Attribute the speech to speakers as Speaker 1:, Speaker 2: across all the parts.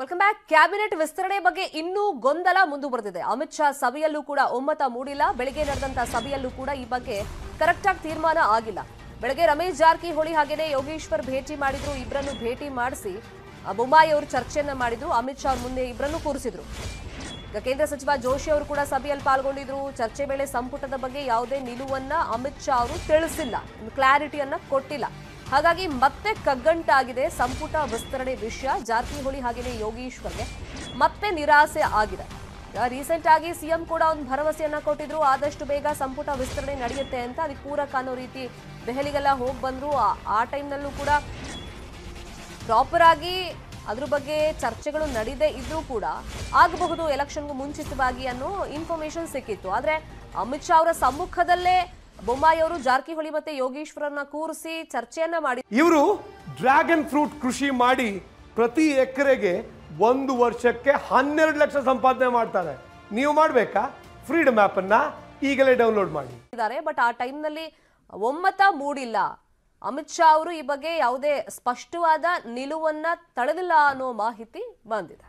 Speaker 1: Welcome back cabinet ವಿಸ್ತರಣೆ ಬಗ್ಗೆ ಇನ್ನೂ ಗೊಂದಲ ಮುಂದುವರೆದಿದೆ ಅಮಿತ್ ಶಾ ಸಭೆಯಲ್ಲೂ ಕೂಡ ಒಮ್ಮತ ಮೂಡಿಲ್ಲ ಬೆಳಗ್ಗೆ ನಡೆದಂತಹ ಸಭೆಯಲ್ಲೂ ಕೂಡ ಈ ಬಗ್ಗೆ ಕರೆಕ್ಟ್ ಆಗಿ ತೀರ್ಮಾನ ಆಗಿಲ್ಲ ಬೆಳಗ್ಗೆ ರಮೇಶ್ ಜಾರಕಿಹೊಳಿ ಹಾಗೇನೆ ಯೋಗೇಶ್ವರ್ ಭೇಟಿ ಮಾಡಿದ್ರು ಇಬ್ಬರನ್ನು ಭೇಟಿ ಮಾಡಿಸಿ ಬೊಮ್ಮಾಯಿ ಅವರು ಚರ್ಚೆಯನ್ನ ಮಾಡಿದ್ರು ಅಮಿತ್ ಶಾ ಅವ್ರ ಮುಂದೆ ಇಬ್ಬರನ್ನು ಕೂರಿಸಿದ್ರು ಕೇಂದ್ರ ಸಚಿವ ಜೋಶಿ ಅವರು ಕೂಡ ಸಭೆಯಲ್ಲಿ ಪಾಲ್ಗೊಂಡಿದ್ರು ಚರ್ಚೆ ವೇಳೆ ಸಂಪುಟದ ಬಗ್ಗೆ ಯಾವುದೇ ನಿಲುವನ್ನ ಅಮಿತ್ ಶಾ ಅವರು ತಿಳಿಸಿಲ್ಲ ಕ್ಲಾರಿಟಿಯನ್ನ ಕೊಟ್ಟಿಲ್ಲ ಹಾಗಾಗಿ ಮತ್ತೆ ಕಗ್ಗಂಟಾಗಿದೆ ಸಂಪುಟ ವಿಸ್ತರಣೆ ವಿಷಯ. ಜಾರಕಿಹೊಳಿ ಹಾಗೆಯೇ ಯೋಗೀಶ್ವರ್ಗೆ ಮತ್ತೆ ನಿರಾಸೆ ಆಗಿದೆ. ರೀಸೆಂಟ್ ಆಗಿ ಸಿಎಂ ಕೂಡ ಒಂದು ಭರವಸೆಯನ್ನ ಕೊಟ್ಟಿದ್ರು. ಆದಷ್ಟು ಬೇಗ ಸಂಪುಟ ವಿಸ್ತರಣೆ ನಡೆಯುತ್ತೆ ಅಂತ ಅದಕ್ಕೆ ಪೂರಕ ಅನ್ನೋ ರೀತಿ ದೆಹಲಿಗೆಲ್ಲ ಹೋಗಿ ಬಂದ್ರು. ಆ- ಆ ಟೈಮ್ನಲ್ಲೂ ಕೂಡ ಪ್ರಾಪರ್ ಆಗಿ ಅದ್ರ ಬಗ್ಗೆ ಚರ್ಚೆಗಳು ನಡೀದೇ ಇದ್ರೂ ಕೂಡ ಆಗಬಹುದು ಎಲೆಕ್ಷನ್ಗೂ ಮುಂಚಿತವಾಗಿ ಅನ್ನೋ ಇನ್ಫಾರ್ಮೇಶನ್ ಸಿಕ್ಕಿತ್ತು. ಆದ್ರೆ ಅಮಿತ್ ಶಾ ಅವರ ಸಮ್ಮುಖದಲ್ಲೇ ಬೊಮ್ಮಾಯಿ ಅವರು ಜಾರಕಿಹೊಳಿ ಮತ್ತೆ ಯೋಗೀಶ್ವರನ್ನ ಕೂರಿಸಿ ಚರ್ಚೆಯನ್ನ ಮಾಡಿ
Speaker 2: ಇವರು ಡ್ರ್ಯಾಗನ್ ಫ್ರೂಟ್ ಕೃಷಿ ಮಾಡಿ ಪ್ರತಿ ಎಕರೆಗೆ ಒಂದು ವರ್ಷಕ್ಕೆ ಹನ್ನೆರಡು ಲಕ್ಷ ಸಂಪಾದನೆ ಮಾಡ್ತಾರೆ. ನೀವು ಮಾಡಬೇಕಾ? ಫ್ರೀಡಮ್ ಅನ್ನ ಈಗಲೇ ಡೌನ್ಲೋಡ್ ಮಾಡಿ.
Speaker 1: ಇದ್ದಾರೆ ಬಟ್ ಆ ಟೈಮ್ನಲ್ಲಿ ಒಮ್ಮತ ಮೂಡಿಲ್ಲ. ಅಮಿತ್ ಶಾ ಅವರು ಈ ಬಗ್ಗೆ ಯಾವುದೇ ಸ್ಪಷ್ಟವಾದ ನಿಲುವನ್ನ ತಳೆದಿಲ್ಲ ಅನ್ನೋ ಮಾಹಿತಿ ಬಂದಿದೆ.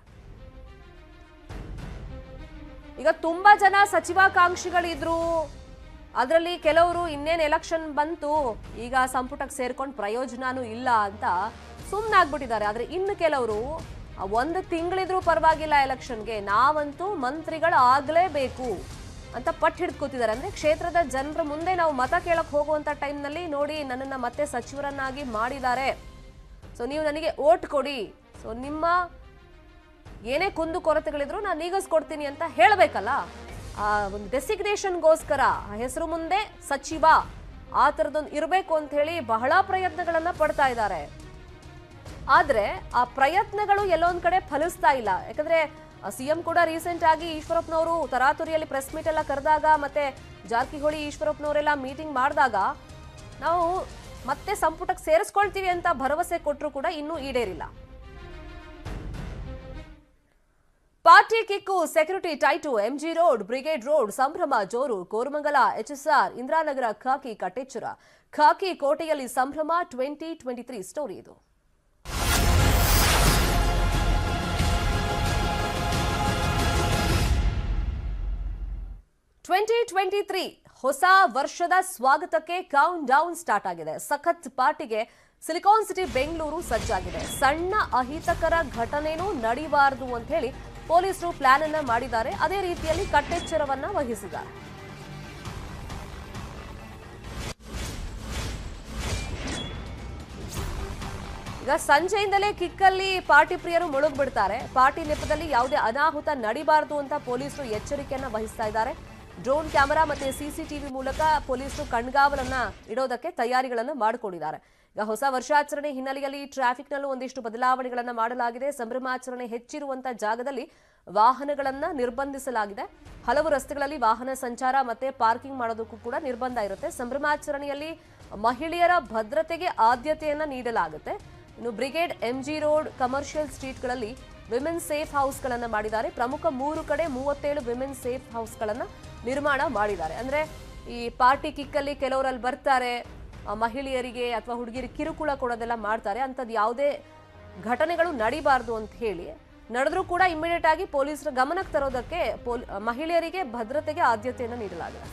Speaker 1: ಈಗ ತುಂಬಾ ಜನ ಸಚಿವಾಕಾಂಕ್ಷಿಗಳಿದ್ರು. ಅದರಲ್ಲಿ ಕೆಲವರು ಇನ್ನೇನು ಎಲೆಕ್ಷನ್ ಬಂತು, ಈಗ ಸಂಪುಟಕ್ಕೆ ಸೇರ್ಕೊಂಡು ಪ್ರಯೋಜನನೂ ಇಲ್ಲ ಅಂತ ಸುಮ್ಮನಾಗ್ಬಿಟ್ಟಿದ್ದಾರೆ ಆದರೆ ಇನ್ನು ಕೆಲವರು ಒಂದು ತಿಂಗಳಿದ್ರೂ ಪರವಾಗಿಲ್ಲ ಎಲೆಕ್ಷನ್ಗೆ ನಾವಂತೂ ಮಂತ್ರಿಗಳು ಆಗಲೇಬೇಕು ಅಂತ ಪಟ್ಟು ಹಿಡ್ಕೋತಿದ್ದಾರೆ. ಅಂದರೆ ಕ್ಷೇತ್ರದ ಜನರ ಮುಂದೆ ನಾವು ಮತ ಕೇಳಕ್ಕೆ ಹೋಗುವಂಥ ಟೈಮ್ನಲ್ಲಿ ನೋಡಿ ನನ್ನನ್ನು ಮತ್ತೆ ಸಚಿವರನ್ನಾಗಿ ಮಾಡಿದ್ದಾರೆ. ಸೊ ನೀವು ನನಗೆ ಓಟ್ ಕೊಡಿ. ಸೊ ನಿಮ್ಮ ಏನೇ ಕುಂದು ಕೊರತೆಗಳಿದ್ರು ನಾನು ನೀಗಿಸ್ಕೊಡ್ತೀನಿ ಅಂತ ಹೇಳಬೇಕಲ್ಲ? ಒಂದು ಡೆಸಿಗ್ನೇಷನ್ಗೋಸ್ಕರ ಹೆಸರು ಮುಂದೆ ಸಚಿವ ಆ ಥರದೊಂದು ಇರಬೇಕು ಅಂತ ಹೇಳಿ ಬಹಳ ಪ್ರಯತ್ನಗಳನ್ನ ಪಡ್ತಾ ಇದ್ದಾರೆ. ಆದರೆ ಆ ಪ್ರಯತ್ನಗಳು ಎಲ್ಲೊಂದು ಕಡೆ ಫಲಿಸ್ತಾ ಇಲ್ಲ. ಯಾಕಂದ್ರೆ ಸಿಎಂ ಕೂಡ ರೀಸೆಂಟ್ ಆಗಿ ಈಶ್ವರಪ್ಪನವರು ತರಾತುರಿಯಲ್ಲಿ ಪ್ರೆಸ್ ಮೀಟ್ ಎಲ್ಲ ಕರೆದಾಗ ಮತ್ತೆ ಜಾರಕಿಹೊಳಿ ಈಶ್ವರಪ್ಪನವರೆಲ್ಲ ಮೀಟಿಂಗ್ ಮಾಡಿದಾಗ ನಾವು ಮತ್ತೆ ಸಂಪುಟಕ್ಕೆ ಸೇರಿಸ್ಕೊಳ್ತೀವಿ ಅಂತ ಭರವಸೆ ಕೊಟ್ಟರು ಕೂಡ ಇನ್ನೂ ಈಡೇರಿಲ್ಲ. Party kick, security tight, MG road, brigade road, ಸಂಭ್ರಮ, ಜೋರು, ಕೋರಮಂಗಲ ಎಚ್ಎಸ್ಆರ್ ಇಂದಿರಾನಗರ, ಖಾಕಿ, ಕಟ್ಟೆಚ್ಚರ. ಖಾಕಿ ಕೋಟೆಯಲ್ಲಿ ಸಂಭ್ರಮ, ಟ್ವೆಂಟಿ ಟ್ವೆಂಟಿ ತ್ರೀ ಸ್ಟೋರಿ ಇದು. ಟ್ವೆಂಟಿ ಟ್ವೆಂಟಿ ತ್ರೀ, ಹೊಸ ವರ್ಷದ ಸ್ವಾಗತಕ್ಕೆ ಕೌಂಟ್ ಡೌನ್ ಸ್ಟಾರ್ಟ್ ಆಗಿದೆ. ಸಖತ್ ಪಾರ್ಟಿಗೆ ಸಿಲಿಕಾನ್ ಸಿಟಿ ಬೆಂಗಳೂರು ಸಜ್ಜಾಗಿದೆ. ಸಣ್ಣ ಅಹಿತಕರ ಘಟನೆನೂ ನಡೀಬಾರದು ಅಂತ ಹೇಳಿ ಪೊಲೀಸರು ಪ್ಲಾನ್ ಅನ್ನ ಮಾಡಿದ್ದಾರೆ. ಅದೇ ರೀತಿಯಲ್ಲಿ ಕಟ್ಟೆಚ್ಚರವನ್ನ ವಹಿಸಿದ್ದಾರೆ ಈಗ ಸಂಜೆಯಿಂದಲೇ ಕಿಕ್ಕಲ್ಲಿ ಪಾರ್ಟಿ ಪ್ರಿಯರು ಮುಳುಗ್ಬಿಡ್ತಾರೆ. ಪಾರ್ಟಿ ನೆಪದಲ್ಲಿ ಯಾವುದೇ ಅನಾಹುತ ನಡಿಬಾರದು ಅಂತ ಪೊಲೀಸರು ಎಚ್ಚರಿಕೆಯನ್ನ ವಹಿಸ್ತಾ ಇದ್ದಾರೆ. ಡ್ರೋನ್ ಕ್ಯಾಮೆರಾ ಮತ್ತೆ ಸಿಸಿಟಿವಿ ಮೂಲಕ ಪೊಲೀಸರು ಕಣ್ಗಾವಲನ್ನ ಇಡೋದಕ್ಕೆ ತಯಾರಿಗಳನ್ನು ಮಾಡಿಕೊಂಡಿದ್ದಾರೆ. ಈಗ ಹೊಸ ವರ್ಷಾಚರಣೆ ಹಿನ್ನೆಲೆಯಲ್ಲಿ ಟ್ರಾಫಿಕ್ನಲ್ಲೂ ಒಂದಿಷ್ಟು ಬದಲಾವಣೆಗಳನ್ನು ಮಾಡಲಾಗಿದೆ. ಸಂಭ್ರಮಾಚರಣೆ ಹೆಚ್ಚಿರುವಂತಹ ಜಾಗದಲ್ಲಿ ವಾಹನಗಳನ್ನು ನಿರ್ಬಂಧಿಸಲಾಗಿದೆ. ಹಲವು ರಸ್ತೆಗಳಲ್ಲಿ ವಾಹನ ಸಂಚಾರ ಮತ್ತೆ ಪಾರ್ಕಿಂಗ್ ಮಾಡೋದಕ್ಕೂ ಕೂಡ ನಿರ್ಬಂಧ ಇರುತ್ತೆ. ಸಂಭ್ರಮಾಚರಣೆಯಲ್ಲಿ ಮಹಿಳೆಯರ ಭದ್ರತೆಗೆ ಆದ್ಯತೆಯನ್ನು ನೀಡಲಾಗುತ್ತೆ. ಇನ್ನು ಬ್ರಿಗೇಡ್ ಎಂಜಿ ರೋಡ್ ಕಮರ್ಷಿಯಲ್ ಸ್ಟ್ರೀಟ್ಗಳಲ್ಲಿ ವಿಮೆನ್ ಸೇಫ್ ಹೌಸ್ಗಳನ್ನು ಮಾಡಿದ್ದಾರೆ. ಪ್ರಮುಖ ಮೂರು ಕಡೆ ಮೂವತ್ತೇಳು ವಿಮೆನ್ ಸೇಫ್ ಹೌಸ್ಗಳನ್ನು ನಿರ್ಮಾಣ ಮಾಡಿದ್ದಾರೆ. ಅಂದ್ರೆ ಈ ಪಾರ್ಟಿ ಕಿಕ್ಕಲ್ಲಿ ಕೆಲವರಲ್ಲಿ ಬರ್ತಾರೆ ಮಹಿಳೆಯರಿಗೆ ಅಥವಾ ಹುಡುಗಿಯರಿಗೆ ಕಿರುಕುಳ ಕೊಡೋದೆಲ್ಲ ಮಾಡ್ತಾರೆ. ಅಂಥದ್ದು ಯಾವುದೇ ಘಟನೆಗಳು ನಡಿಬಾರ್ದು ಅಂತ ಹೇಳಿ, ನಡೆದ್ರೂ ಕೂಡ ಇಮಿಡಿಯೇಟ್ ಆಗಿ ಪೊಲೀಸರ ಗಮನಕ್ಕೆ ತರೋದಕ್ಕೆ ಪೊಲ್, ಮಹಿಳೆಯರಿಗೆ ಭದ್ರತೆಗೆ ಆದ್ಯತೆಯನ್ನು ನೀಡಲಾಗಿದೆ.